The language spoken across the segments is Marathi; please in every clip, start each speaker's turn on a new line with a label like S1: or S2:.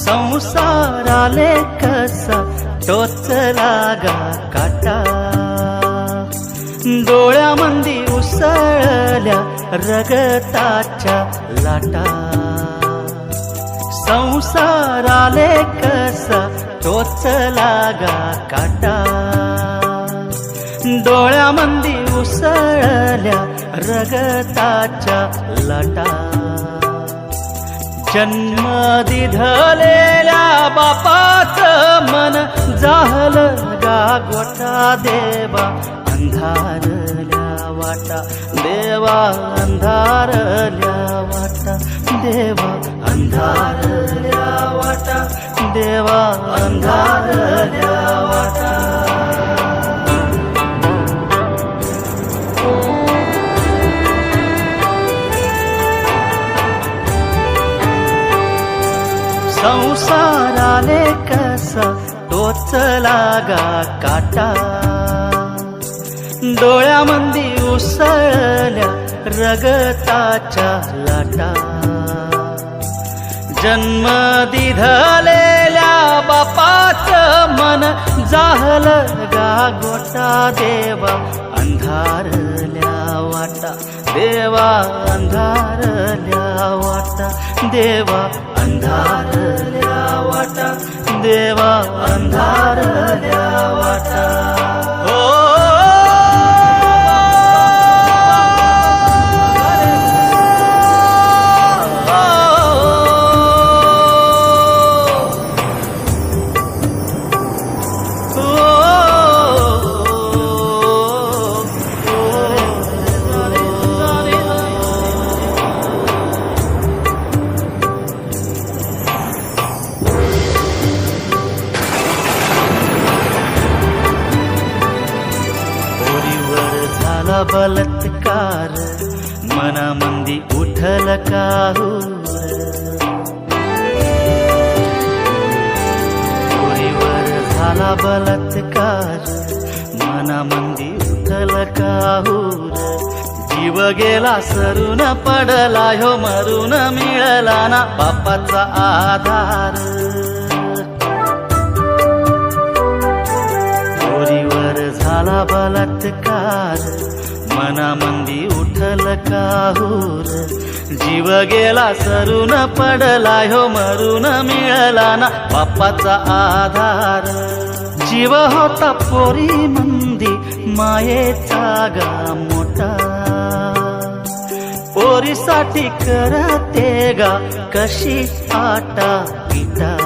S1: संसाराले कसा तोच लागा काटा. डोळ्यामंदी उसळल्या रगताच्या लाटा. संसाराले कसा तोच लागा काटा. डोळ्यामंदी उसळल्या रगताच्या लाटा. जन्म दिधलेल्या बापाच मन झालं गागोटा देवा अंधारल्या वाटा देवा अंधारल्या वाटा देवा अंधारल्या वाटा देवा अंधारल्या संसाराने कसा टोचला गा काटा. डोळ्यामंदी उसळल्या रगताच्या लाटा. जन्म दिधलेल्या बापाच मन झालं गा गोटा देवा. अंधारल्या वाटा देवा अंधारल्या वाटा देवा अंधारल्या वाटा देवा अंधारल्या वाटा. बलात्कार मनामंदी उठल काहू पोरीवर झाला बलात्कार मनामंदी उठल काहूर. जीव गेला सरून पडला ह्यो मरून मिळला ना बापाचा आधार. मंदी उठल काहूर. जीव गेला सरून पडला हो मरून मिळला ना बापाचा आधार. जीव होता पोरी मंदी मायेचा गा मोठा. पोरीसाठी करते गा कशी आटा पिटा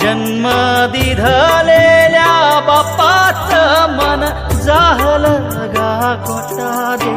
S1: जन्म दिधलेल्या बापाचं मन झालं गा गोटा दे